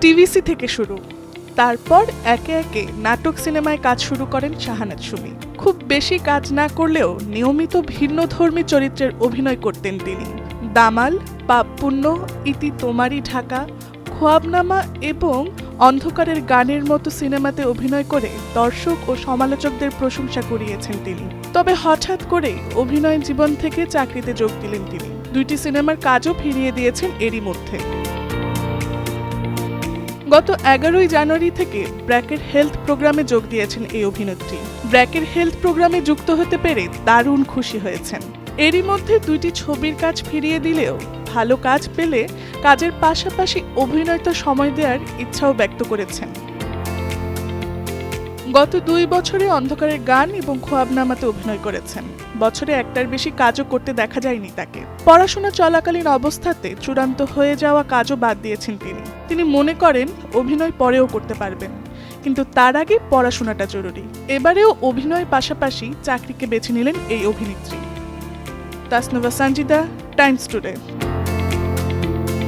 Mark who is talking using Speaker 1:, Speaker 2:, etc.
Speaker 1: TVC থেকে শুরু। তারপর একে একে নাটক সিনেমায় কাজ শুরু করেন শাহানাজ সুমি। খুব বেশি কাজ না করলেও নিয়মিত ভিন্নধর্মী চরিত্রের অভিনয় করতেন তিনি। দামাল, পাপপুণ্য, ইতি তোমারই ঢাকা, খোয়াবনামা এবং অন্ধকারের গানের মতো সিনেমাতে অভিনয় করে দর্শক ও সমালোচকদের প্রশংসা কুড়িয়েছেন তিনি। তবে হঠাৎ করে অভিনয় জীবন থেকে চাকরিতে যোগ দিলেন তিনি। দুইটি সিনেমার কাজও ফিরিয়ে দিয়েছেন এরই মধ্যে। গত এগারোই জানুয়ারি থেকে ব্র্যাকের হেলথ প্রোগ্রামে যোগ দিয়েছেন এই অভিনেত্রী। ব্র্যাকের হেলথ প্রোগ্রামে যুক্ত হতে পেরে দারুণ খুশি হয়েছেন। এরই মধ্যে দুইটি ছবির কাজ ফিরিয়ে দিলেও ভালো কাজ পেলে কাজের পাশাপাশি অভিনয়তে সময় দেওয়ার ইচ্ছাও ব্যক্ত করেছেন। গত দুই বছরে অন্ধকারের গান এবং খোয়াবনামাতে অভিনয় করেছেন। বছরে একটার বেশি কাজও করতে দেখা যায়নি তাকে। পড়াশোনা চলাকালীন অবস্থাতে চূড়ান্ত হয়ে যাওয়া কাজও বাদ দিয়েছেন তিনি। তিনি মনে করেন, অভিনয় পরেও করতে পারবেন। কিন্তু তার আগে পড়াশোনাটা জরুরি। এবারেও অভিনয় পাশাপাশি চাকরিকে বেছে নিলেন এই অভিনেত্রী। Tasnuva Sanjida Times Today.